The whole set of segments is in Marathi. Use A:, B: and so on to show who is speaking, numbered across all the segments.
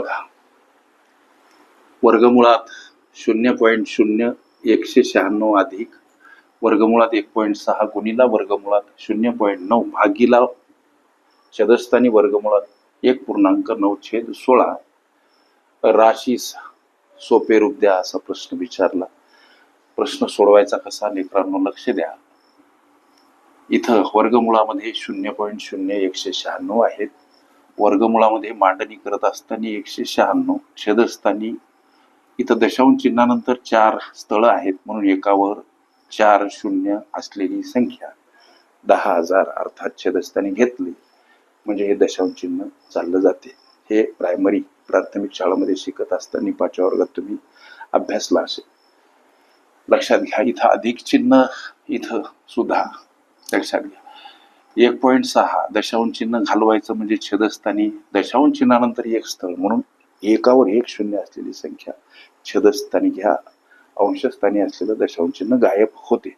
A: बघा. वर्गमुळात शून्य पॉईंट शून्य एकशे शहाण्णव अधिक वर्गमुळात एक पॉईंट सहा गुणिला वर्गमुळात शून्य पॉईंट नऊ भागीला चदस्थानी वर्गमुळात एक पूर्णांक नऊ छेद सोळा. राशीस सोपे रूप द्या असा प्रश्न विचारला. प्रश्न सोडवायचा कसा लेकरांनो लक्ष द्या. इथं वर्गमुळामध्ये शून्य पॉईंट शून्य एकशे शहाण्णव आहेत. वर्गमुळामध्ये मांडणी करत असताना एकशे शहाण्णव छेदस्थानी इथं दशांश चिन्हानंतर चार स्थळं आहेत म्हणून एकावर चार शून्य असलेली संख्या दहा हजार अर्थात छेदस्थानी घेतली. म्हणजे हे दशांश चिन्ह चाललं जाते. हे प्रायमरी प्राथमिक शाळेमध्ये शिकत असताना पाचव्या वर्गात तुम्ही अभ्यासला असेल. लक्षात घ्या इथं अधिक चिन्ह इथं सुद्धा लक्षात घ्या. एक पॉईंट सहा दशांश चिन्ह घालवायचं म्हणजे छेदस्थानी दशांश चिन्हानंतर एक स्थळ. म्हणून एकावर एक शून्य असलेली संख्या छेदस्थानी घ्या. अंशस्थानी असलेलं दशांश चिन्ह गायब होते.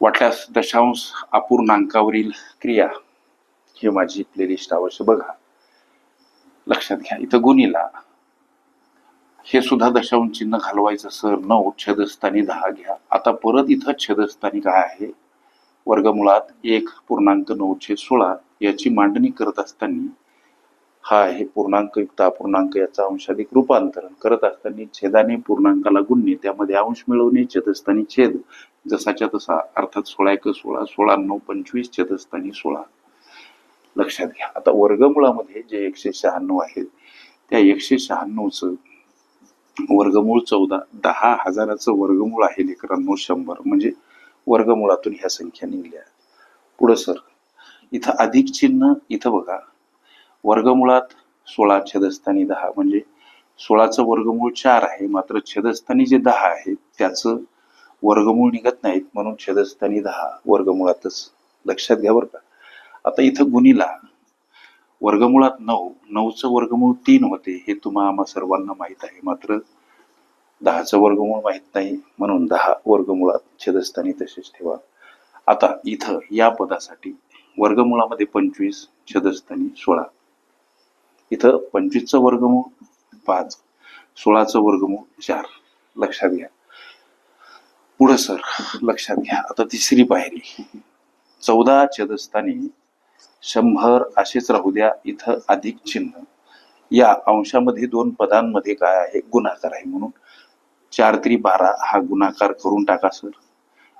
A: वाटल्यास दशांश अपूर्णांकावरील क्रिया ही माझी प्लेलिस्ट अवश्य बघा. लक्षात घ्या. इथं गुणीला हे सुद्धा दशांश चिन्ह घालवायचं सर. नऊ छेदस्थानी दहा घ्या. आता परत इथं छेदस्थानी काय आहे? वर्गमुळात एक पूर्णांक नऊशे सोळा याची मांडणी करत असताना हा आहे पूर्णांक युक्त अपूर्णांक याचा अंशाधिक रूपांतरण. करत असताना छेदाने पूर्णांकाला गुणणे त्यामध्ये अंश मिळवणे छेदस्थानी छेद जसाच्या तसा अर्थात सोळा एक सोळा सोळा नऊ पंचवीस छेदस्थानी सोळा. लक्षात घ्या. आता वर्गमुळामध्ये जे एकशे शहाण्णव आहेत त्या एकशे शहाण्णवचं वर्गमूळ चौदा दहा हजाराचं वर्गमूळ आहे लेकरांनो शंभर. म्हणजे वर्गमुळातून ह्या संख्या निघल्या पुढं सर इथं अधिक चिन्ह इथं बघा. वर्गमुळात सोळा छेदस्थानी दहा म्हणजे सोळाचं वर्गमूळ चार आहे मात्र छेदस्थानी जे दहा आहे त्याचं वर्गमूळ निघत नाहीत म्हणून छेदस्थानी दहा वर्गमुळातच. लक्षात घ्या बरं का. आता इथं गुणीला वर्गमुळात नऊ नऊचं वर्गमूळ तीन होते हे तुम्हा आम्हा सर्वांना माहीत आहे मात्र दहाचं वर्गमूळ माहीत नाही म्हणून दहा वर्गमुळात छेदस्थानी तसेच ठेवा. आता इथं या पदासाठी वर्गमुळामध्ये पंचवीस छेदस्थानी सोळा. इथं पंचवीसचं वर्गमूळ पाच. सोळाचं वर्गमूळ चार. लक्षात घ्या. पुढं सर लक्षात घ्या. आता तिसरी पायरी. चौदा छेदस्थानी शंभर असेच राहू द्या. इथं अधिक चिन्ह. या अंशामध्ये दोन पदांमध्ये काय आहे? गुणाकार आहे म्हणून. चार त्रि बारा हा गुणाकार करून टाका सर.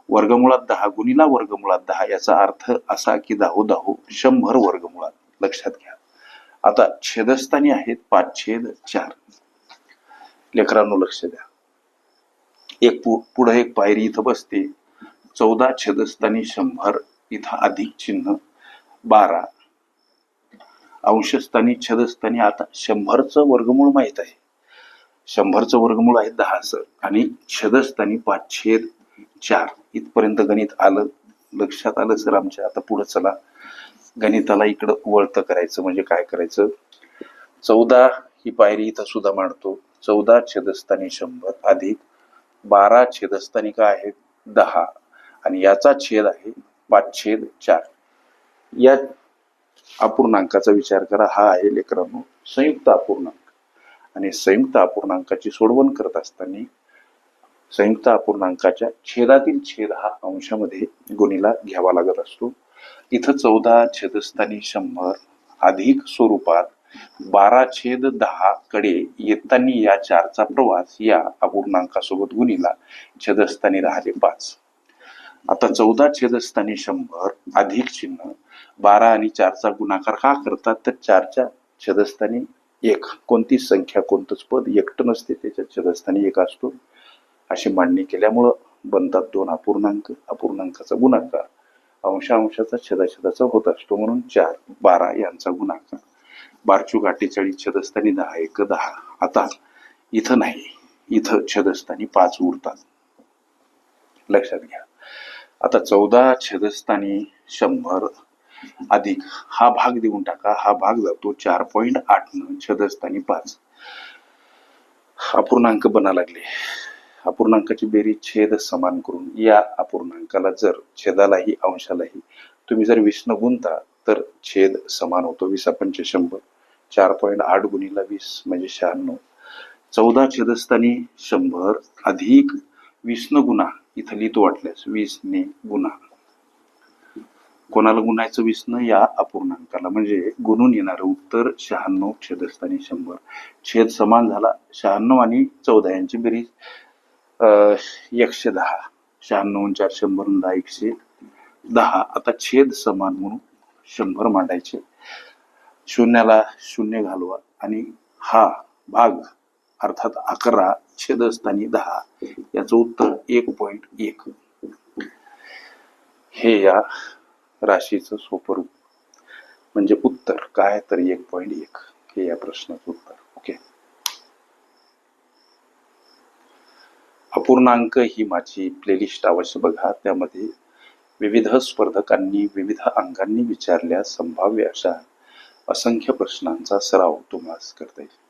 A: वर्गमुळात दहा गुणीला वर्गमुळात दहा याचा अर्थ असा की दाहो दाहो शंभर वर्गमुळात. लक्षात घ्या. आता छेदस्थानी आहेत पाच छेद चार. लेकरांनो लक्ष द्या. एक पु पुढे एक पायरी इथं बसते. चौदा छेदस्थानी शंभर इथं अधिक चिन्ह बारा. अंशस्थानी छेदस्थानी आता शंभरचं वर्गमूळ माहीत आहे. शंभरचं वर्गमूळ आहे दहा सर आणि छेदस्थानी पाच छेद चार. इथपर्यंत गणित आलं लक्षात आलं सर आमच्या. आता पुढे चला. गणिताला इकडं वळतं करायचं म्हणजे काय करायचं? चौदा ही पायरी इथं सुद्धा मांडतो. चौदा छेदस्थानी शंभर अधिक बारा छेदस्थानी काय आहे? दहा. आणि याचा छेद आहे पाच छेद चार. या अपूर्णांकाचा विचार करा. हा आहे लेकरांनो संयुक्त अपूर्णांक. आणि संयुक्त अपूर्णांकाची सोडवण करत असताना संयुक्त अपूर्णांकाच्या छेदातील छेद हा अंशामध्ये गुणीला घ्यावा लागत असतो. इथं चौदा छेदस्थानी शंभर अधिक स्वरूपात बारा छेद दहा कडे येताना या चारचा प्रवास या अपूर्णांकासोबत गुणीला छेदस्थानी राहिले पाच. आता चौदा छेदस्थानी शंभर अधिक चिन्ह बारा आणि चारचा गुणाकार का करतात? तर चारच्या छेदस्थानी एक कोणतीच संख्या कोणतंच पद एकटं नसते त्याच्या छेदस्थानी एक असतो. अशी मांडणी केल्यामुळं बनतात दोन अपूर्णांक. अपूर्णांकाचा गुणाकार. अंशांशाचा छेदाछेदाचा होत असतो म्हणून चार बारा यांचा गुणाकार. बारचूक अठ्ठेचाळीस छेदस्थानी दहा एक दहा. आता इथं नाही. इथं छेदस्थानी पाच उरतात. लक्षात घ्या. आता चौदा छेदस्थानी शंभर अधिक. हा भाग देऊन टाका. हा भाग जातो चार पॉईंट आठ न पाच. अपूर्णांक बना लागले. अपूर्णांकाची बेरीज छेद समान करून या अपूर्णांकाला जर छेदालाही अंशालाही तुम्ही जर विष्ण गुंता तर छेद समान होतो. वीस पंच शंभर. चार पॉईंट आठ गुणीला वीस म्हणजे शहाण्णव. चौदा छेदस्थानी शंभर अधिक वीसनं गुणा इथं लिहितो वाटल्यास वीसने गुणा. कोणाला गुणायचं विसणं या अपूर्णांकाला. म्हणजे गुणून येणारं उत्तर शहाण्णव छेदस्थानी शंभर. छेद समान झाला शहाण्णव आणि चौदा यांची बेरीज. अं, एकशे दहा. शहाण्णव चार शंभर दहा एकशे दहा. आता छेद समान म्हणून शंभर मांडायचे. शून्याला शून्य घालवा आणि हा भाग अर्थात अकरा छेदस्थानी दहा याचं उत्तर एक पॉइंट एक. हे या राशीचं सोपं रूप. म्हणजे उत्तर काय तर एक पॉईंट एक हे या प्रश्नाचं उत्तर. ओके अपूर्णांक ही माझी प्लेलिस्ट अवश्य बघा. त्यामध्ये विविध स्पर्धकांनी विविध अंगांनी विचारल्या संभाव्य अशा असंख्य प्रश्नांचा सराव तुम्हाला करता येईल.